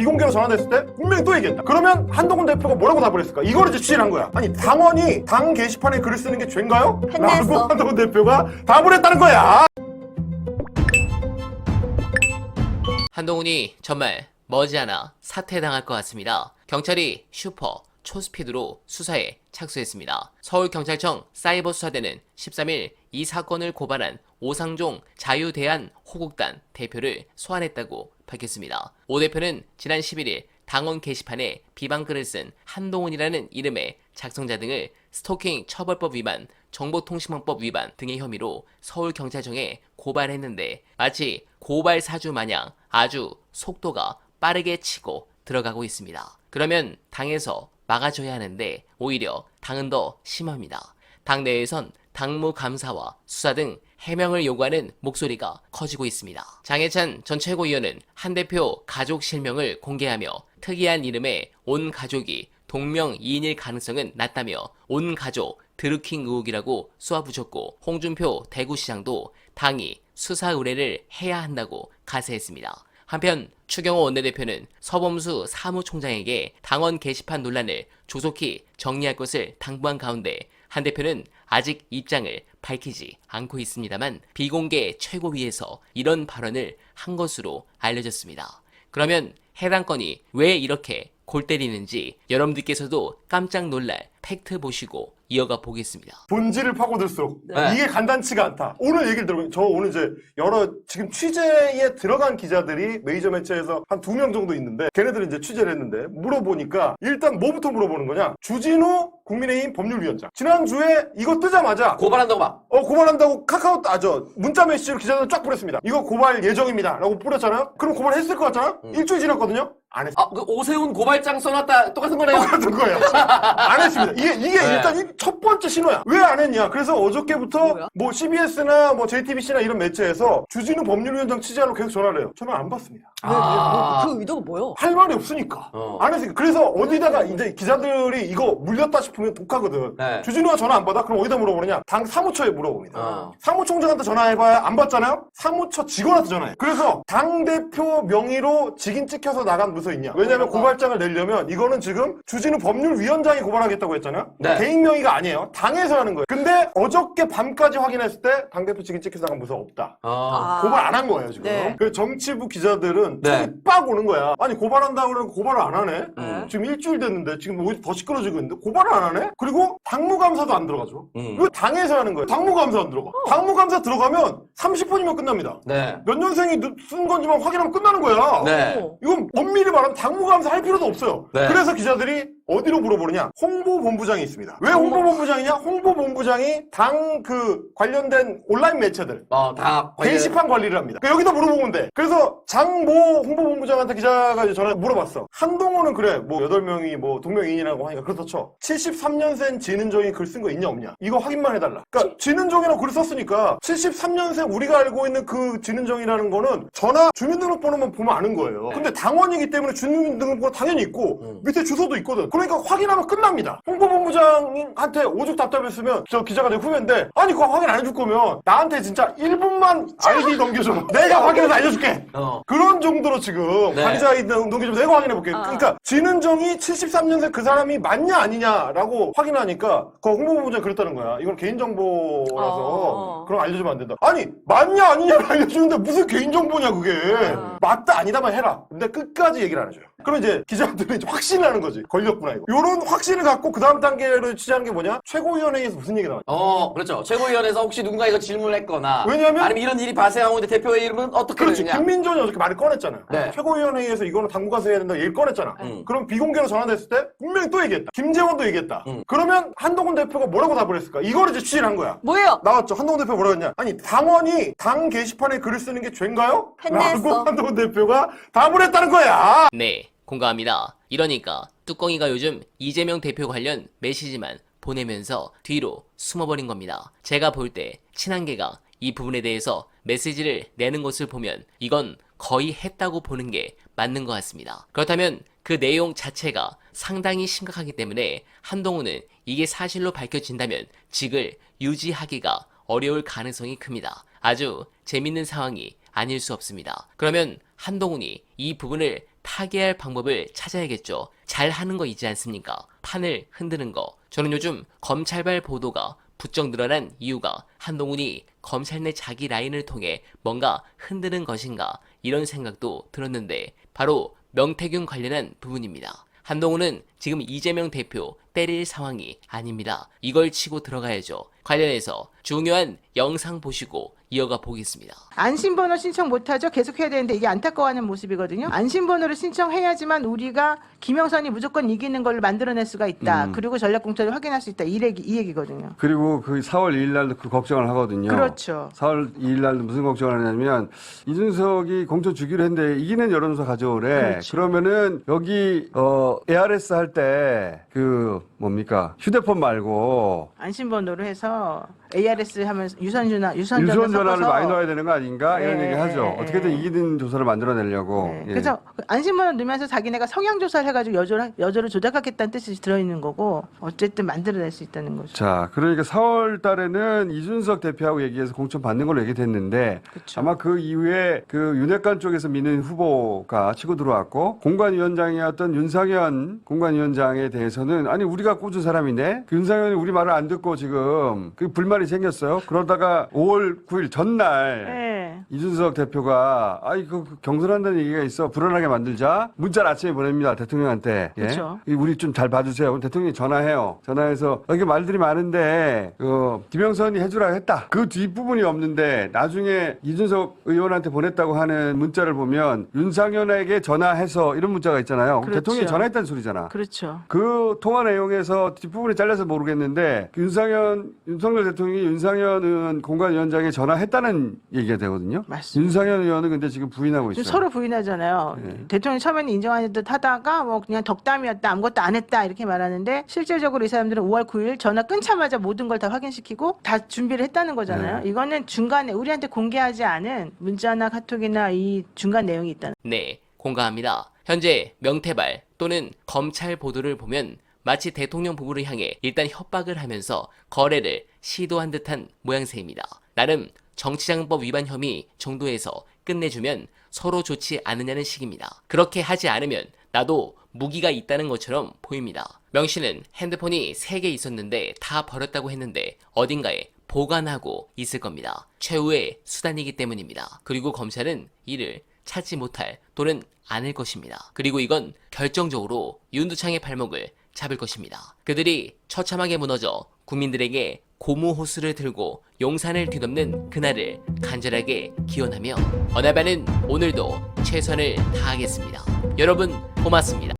비공개로 전환됐을 때 분명히 또 얘기했다. 그러면 한동훈 대표가 뭐라고 답을 했을까? 이걸 이제 추진한 거야. 아니 당원이 당 게시판에 글을 쓰는 게 죄인가요? 라고 한동훈 대표가 답을 했다는 거야. 한동훈이 정말 머지않아 사퇴당할 것 같습니다. 경찰이 슈퍼 초스피드로 수사에 착수했습니다. 서울경찰청 사이버수사대는 13일 이 사건을 고발한 오상종 자유대한 호국단 대표를 소환했다고 밝혔습니다. 오 대표는 지난 11일 당원 게시판에 비방글을 쓴 한동훈이라는 이름의 작성자 등을 스토킹 처벌법 위반, 정보통신망법 위반 등의 혐의로 서울경찰청에 고발했는데 마치 고발 사주 마냥 아주 속도가 빠르게 치고 들어가고 있습니다. 그러면 당에서 막아줘야 하는데 오히려 당은 더 심합니다. 당 내에선 당무 감사와 수사 등 해명을 요구하는 목소리가 커지고 있습니다. 장해찬 전 최고위원은 한 대표 가족 실명을 공개하며 특이한 이름의 온 가족이 동명이인일 가능성은 낮다며 온 가족 드루킹 의혹이라고 쏘아붙였고 홍준표 대구시장도 당이 수사 의뢰를 해야 한다고 가세했습니다. 한편 추경호 원내대표는 서범수 사무총장에게 당원 게시판 논란을 조속히 정리할 것을 당부한 가운데 한 대표는 아직 입장을 밝히지 않고 있습니다만 비공개 최고위에서 이런 발언을 한 것으로 알려졌습니다. 그러면 해당 건이 왜 이렇게 골 때리는지 여러분들께서도 깜짝 놀랄 팩트 보시고 이어가 보겠습니다. 본질을 파고들수록 네. 이게 간단치가 않다. 오늘 얘기를 들어보면 저 오늘 이제 여러 지금 취재에 들어간 기자들이 메이저 매체에서 한 두 명 정도 있는데 걔네들이 이제 취재를 했는데 물어보니까 일단 뭐부터 물어보는 거냐? 주진우 국민의힘 법률위원장 지난주에 이거 뜨자마자 고발한다고 막. 어 고발한다고 카카오 아저 문자 메시지로 기자들 쫙 뿌렸습니다. 이거 고발 예정입니다라고 뿌렸잖아요. 그럼 고발했을 것 같잖아요. 일주일 지났거든요. 안 했어. 아, 그 오세훈 고발장 써놨다 똑같은 거네요. 똑같은 거예요. 안 했습니다. 이게, 이게 네. 일단 이 첫 번째 신호야. 왜 안 했냐. 그래서 어저께부터 뭐야? 뭐 CBS나 뭐 JTBC나 이런 매체에서 주진우 법률위원장 취재하러 계속 전화를 해요. 전화 안 받습니다. 왜, 왜, 아. 뭐, 그 의도가 뭐요? 할 말이 없으니까. 어. 안 했으니까. 그래서 어디다가 이제 기자들이 이거 물렸다 싶으면 독하거든. 네. 주진우가 전화 안 받아? 그럼 어디다 물어보느냐? 당 사무처에 물어봅니다. 어. 사무총장한테 전화해봐야 안 받잖아요? 사무처 직원한테 전화해. 그래서 당 대표 명의로 직인 찍혀서 나간 문서 있냐? 왜냐면 고발장을 내려면 이거는 지금 주진우 법률위원장이 고발하겠다고 했잖아요? 네. 개인 명의가 아니에요. 당에서 하는 거예요. 근데 어저께 밤까지 확인했을 때 당 대표 직인 찍혀서 나간 문서 없다. 어. 고발 안 한 거예요, 지금. 네. 그래서 정치부 기자들은 네. 빡 오는 거야. 아니, 고발한다고 그러면 고발을 안 하네? 음. 지금 일주일 됐는데, 지금 오히려 더 시끄러지고 있는데, 고발을 안 하네? 그리고 당무감사도 안 들어가죠. 음. 이거 당에서 하는 거예요. 당무감사 안 들어가. 당무감사 들어가면 30분이면 끝납니다. 네. 몇 년생이 늦- 쓴 건지만 확인하면 끝나는 거야. 네. 어. 이건 엄밀히 말하면 당무감사 할 필요도 없어요. 네. 그래서 기자들이 어디로 물어보느냐? 홍보본부장이 있습니다. 왜 홍보본부장이냐? 홍보본부장이 당 그 관련된 온라인 매체들, 어, 다 관련- 게시판 관리를 합니다. 그러니까 여기다 물어보면 돼. 그래서 장모 홍보본부장한테 기자가 전화 물어봤어. 한동훈은 그래, 뭐 8명이 뭐 동명이인이라고 하니까 그렇다 쳐. 73년생 진은정이 글 쓴 거 있냐 없냐? 이거 확인만 해달라. 그러니까 진은정이라고 글을 썼으니까 73년생 우리가 알고 있는 그 진은정이라는 거는 전화 주민등록번호만 보면 아는 거예요. 근데 당원이기 때문에 주민등록번호 당연히 있고 음. 밑에 주소도 있거든. 그러니까 확인하면 끝납니다. 홍보본부장한테 오죽 답답했으면 저 기자가 내 후배인데 아니 그거 확인 안 해줄 거면 나한테 진짜 1분만 아이디 넘겨줘. 내가 확인해서 알려줄게. 어. 그런 정도로 지금 네. 관리자 아이디 넘겨주면 내가 확인해볼게. 아. 그러니까 진은정이 73년생 그 사람이 맞냐 아니냐라고 확인하니까 그 홍보본부장이 그랬다는 거야. 이건 개인정보라서 어, 어. 그럼 알려주면 안 된다. 아니 맞냐 아니냐를 알려주는데 무슨 개인정보냐 그게. 아. 맞다 아니다만 해라. 근데 끝까지 얘기를 안 해줘요. 그럼 이제 기자들이 이제 확신을 하는 거지. 걸렸구나 이거. 요런 확신을 갖고 그 다음 단계로 취재하는 게 뭐냐? 최고위원회에서 무슨 얘기 나왔냐? 어, 그렇죠. 최고위원회에서 혹시 누군가 이거 질문했거나. 왜냐면- 아니면 이런 일이 발생하고 있는데 대표의 이름은 어떻게 그렇지. 되느냐. 김민전이 어저께 말을 꺼냈잖아요. 네. 최고위원회에서 이거는 당국가서 해야 된다. 얘기를 꺼냈잖아. 음. 그럼 비공개로 전환됐을 때 분명히 또 얘기했다. 김재원도 얘기했다. 음. 그러면 한동훈 대표가 뭐라고 답을 했을까? 이걸 이제 취재를 한 거야. 뭐예요? 나왔죠. 한동훈 대표가 뭐라고 했냐? 아니, 당원이 당 게시판에 글을 쓰는 게 죄인가요? 라고 한동훈 대표가 답을 했다는 거야. 네, 공감합니다. 이러니까 뚜껑이가 요즘 이재명 대표 관련 메시지만 보내면서 뒤로 숨어버린 겁니다. 제가 볼 때 친한계가 이 부분에 대해서 메시지를 내는 것을 보면 이건 거의 했다고 보는 게 맞는 것 같습니다. 그렇다면 그 내용 자체가 상당히 심각하기 때문에 한동훈은 이게 사실로 밝혀진다면 직을 유지하기가 어려울 가능성이 큽니다. 아주 재밌는 상황이 아닐 수 없습니다. 그러면 한동훈이 이 부분을 타개할 방법을 찾아야겠죠. 잘 하는 거 있지 않습니까? 판을 흔드는 거. 저는 요즘 검찰발 보도가 부쩍 늘어난 이유가 한동훈이 검찰 내 자기 라인을 통해 뭔가 흔드는 것인가 이런 생각도 들었는데 바로 명태균 관련한 부분입니다. 한동훈은 지금 이재명 대표 때릴 상황이 아닙니다. 이걸 치고 들어가야죠. 관련해서 중요한 영상 보시고 이어가 보겠습니다. 안심번호 신청 못하죠. 계속 해야 되는데 이게 안타까워하는 모습이거든요. 안심번호를 신청해야지만 우리가 김영선이 무조건 이기는 걸로 만들어낼 수가 있다. 음. 그리고 전략공천을 확인할 수 있다. 이 얘기, 이 얘기거든요. 그리고 그 4월 2일 날도 그 걱정을 하거든요. 그렇죠. 4월 2일 날도 무슨 걱정을 하냐면 이준석이 공천 주기로 했는데 이기는 여론조사 가져오래. 그렇죠. 그러면은 여기 어 ARS 할 때 그 뭡니까? 휴대폰 말고 안심번호로 해서 ARS 하면서 유선전화 유선전화 유선 전화를 많이 넣어야 되는 거 아닌가 이런 예, 얘기 하죠. 예, 어떻게든 예. 이기는 조사를 만들어내려고. 네. 예. 그래서 그 안심번호 넣으면서 자기네가 성향 조사를 해가지고 여조를 여조를 조작하겠다는 뜻이 들어있는 거고 어쨌든 만들어낼 수 있다는 거죠. 자, 그러니까 4월 달에는 이준석 대표하고 얘기해서 공천 받는 걸로 얘기됐는데. 아마 그 이후에 그 윤핵관 쪽에서 민은 후보가 치고 들어왔고 공관위원장이었던 윤상현 공관위원장에 대해서는 아니 우리가 꽂은 사람인데 그 윤상현이 우리 말을 안 듣고 지금 그 불만이 생겼어요. 그러다가 5월 9일 전날 네. 이준석 대표가 아이 그 경선한다는 얘기가 있어. 불안하게 만들자. 문자를 아침에 보냅니다 대통령한테. 예? 이 우리 좀 잘 봐주세요. 그럼 대통령이 전화해요. 전화해서 여기 말들이 많은데 그 김영선이 해주라 했다. 그 뒷부분이 없는데 나중에 이준석 의원한테 보냈다고 하는 문자를 보면 윤상현에게 전화해서 이런 문자가 있잖아요. 그렇죠. 대통령이 전화했다는 소리잖아. 그렇죠. 그 통화 내용에서 뒷부분이 잘려서 모르겠는데 그 윤상현 윤석열 대통령이 윤상현 의원 공관위원장에 전화했다는 얘기가 되거든요. 맞습니다. 윤상현 의원은 근데 지금 부인하고 있어요. 서로 부인하잖아요. 네. 대통령이 처음에는 인정하는 듯 하다가 뭐 그냥 덕담이었다 아무것도 안 했다 이렇게 말하는데 실질적으로 이 사람들은 5월 9일 전화 끊자마자 모든 걸 다 확인시키고 다 준비를 했다는 거잖아요. 네. 이거는 중간에 우리한테 공개하지 않은 문자나 카톡이나 이 중간 내용이 있다는 네, 공감합니다. 현재 명태발 또는 검찰 보도를 보면 마치 대통령 부부를 향해 일단 협박을 하면서 거래를 시도한 듯한 모양새입니다. 나름 정치자금법 위반 혐의 정도에서 끝내주면 서로 좋지 않느냐는 식입니다. 그렇게 하지 않으면 나도 무기가 있다는 것처럼 보입니다. 명 씨는 핸드폰이 3개 있었는데 다 버렸다고 했는데 어딘가에 보관하고 있을 겁니다. 최후의 수단이기 때문입니다. 그리고 검찰은 이를 찾지 못할 또는 않을 것입니다. 그리고 이건 결정적으로 윤두창의 발목을 잡을 것입니다. 그들이 처참하게 무너져 국민들에게 고무 호수를 들고 용산을 뒤덮는 그날을 간절하게 기원하며 어나바는 오늘도 최선을 다하겠습니다. 여러분 고맙습니다.